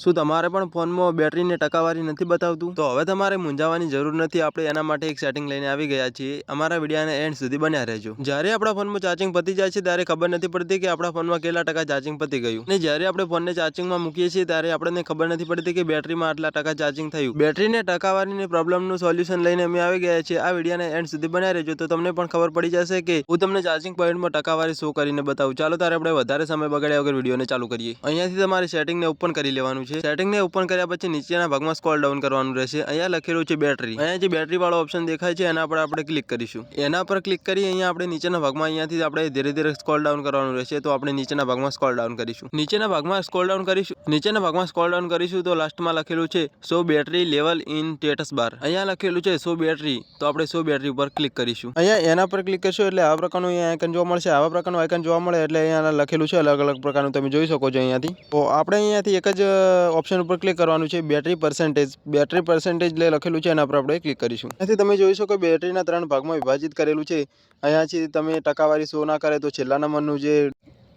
શું તમારે પણ ફોનમાં બેટરીને ટકાવારી નથી બતાવતું? તો હવે તમારે મૂંઝાવાની જરૂર નથી. આપણે એના માટે એક સેટિંગ લઈને આવી ગયા છીએ. અમારા વિડીયાને એન્ડ સુધી બન્યા રહેજો. જ્યારે આપણા ફોનમાં ચાર્જિંગ પતી જાય છે, ત્યારે ખબર નથી પડતી કે આપણા ફોનમાં કેટલા ટકા ચાર્જિંગ પતી ગયું. અને જ્યારે આપણે ફોનને ચાર્જિંગમાં મૂકીએ છીએ, ત્યારે આપણને ખબર નથી પડતી કે બેટરીમાં આટલા ટકા ચાર્જિંગ થયું. બેટરીને ટકાવારીની પ્રોબ્લેમનું સોલ્યુશન લઈને અમે આવી ગયા છીએ. આ વિડીયાને એન્ડ સુધી બન્યા રહેજો. તો તમને પણ ખબર પડી જશે કે હું તમને ચાર્જિંગ પોઈન્ટમાં ટકાવારી શો કરીને બતાવું. ચાલો ત્યારે આપણે વધારે સમય બગાડ્યા વગર વિડીયોને ચાલુ કરીએ. અહીંયાથી તમારે સેટિંગને ઓપન કરી લેવાનું છે. સેટિંગને ઓપન કર્યા પછી નીચેના ભાગમાં સ્કોલ ડાઉન કરવાનું રહેશે. અહીંયા લખેલું છે બેટરી અહીંયા જે બેટરી વાળો ઓપ્શન દેખાય છે, એના પર આપણે ક્લિક કરીશું. એના પર ક્લિક કરી અહીંયા આપણે નીચેના ભાગમાં અહીંયાથી આપણે ધીરે ધીરે સ્કોલ ડાઉન કરવાનું રહેશે, તો આપણે નીચેના ભાગમાં સ્કોલ ડાઉન કરીશું. નીચેના ભાગમાં સ્કોલ ડાઉન કરીશું. નીચેના ભાગમાં સ્કોલ ડાઉન કરીશું, તો લાસ્ટમાં લખેલું છે show battery level in status bar અહીંયા લખેલું છે સો બેટરી તો આપણે સો બેટરી ઉપર ક્લિક કરીશું. અહીંયા એના પર ક્લિક કરશું એટલે આ પ્રકારનું અહીંયા આઇકન જોવા મળશે. આવા પ્રકારનું આઇકન જોવા મળે એટલે અહીંયા લખેલું છે અલગ અલગ પ્રકારનું તમે જોઈ શકો છો અહીંયાથી. તો આપણે અહીંયાથી એક જ ઓપ્શન ઉપર ક્લિક કરવાનું છે. બેટરી પર્સન્ટેજ બેટરી પર્સન્ટેજ લે લખેલું છે એના પર આપણે ક્લિક કરીશું. અહીંયાથી તમે જોઈ શકો બેટરીના ત્રણ ભાગમાં વિભાજિત કરેલું છે. અહીંયાથી તમે ટકાવારી શો ના કરે તો છેલ્લા નંબરનું જે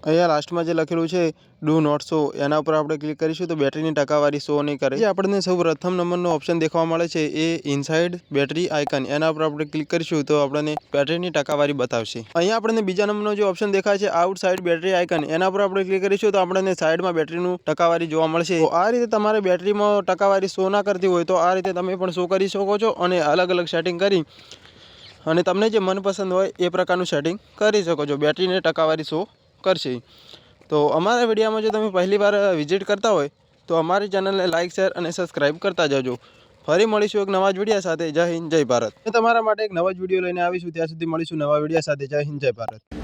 અહીંયા લાસ્ટમાં જે લખેલું છે ડુ નોટ શો એના ઉપર આપણે ક્લિક કરીશું તો બેટરીની ટકાવારી શો નહીં કરે. જે આપણને સૌ પ્રથમ નંબરનો ઓપ્શન દેખવા મળે છે એ ઇનસાઇડ બેટરી આઇકન એના ઉપર આપણે ક્લિક કરીશું તો આપણને બેટરીની ટકાવારી બતાવશે. અહીંયા આપણને બીજા નંબરનો જે ઓપ્શન દેખાય છે આઉટસાઇડ બેટરી આઇકન એના પર આપણે ક્લિક કરીશું તો આપણને સાઇડમાં બેટરીનું ટકાવારી જોવા મળશે. આ રીતે તમારે બેટરીમાં ટકાવારી શો ના કરતી હોય તો આ રીતે તમે પણ શો કરી શકો છો અને અલગ અલગ સેટિંગ કરી અને તમને જે મનપસંદ હોય એ પ્રકારનું સેટિંગ કરી શકો છો. બેટરીને ટકાવારી શો કરશે. તો અમારા વિડીયામાં જો તમે પહેલી વાર વિઝિટ કરતા હોય, તો અમારી ચેનલને લાઇક શેર અને સબસ્ક્રાઇબ કરતા જજો. ફરી મળીશું એક નવા જ વિડીયા સાથે. જય હિન્દ, જય ભારત. તમારા માટે એક નવા જ વીડિયો લઈને આવીશું. ત્યાં સુધી મળીશું નવા વિડીયા સાથે. જય હિન્દ, જય ભારત.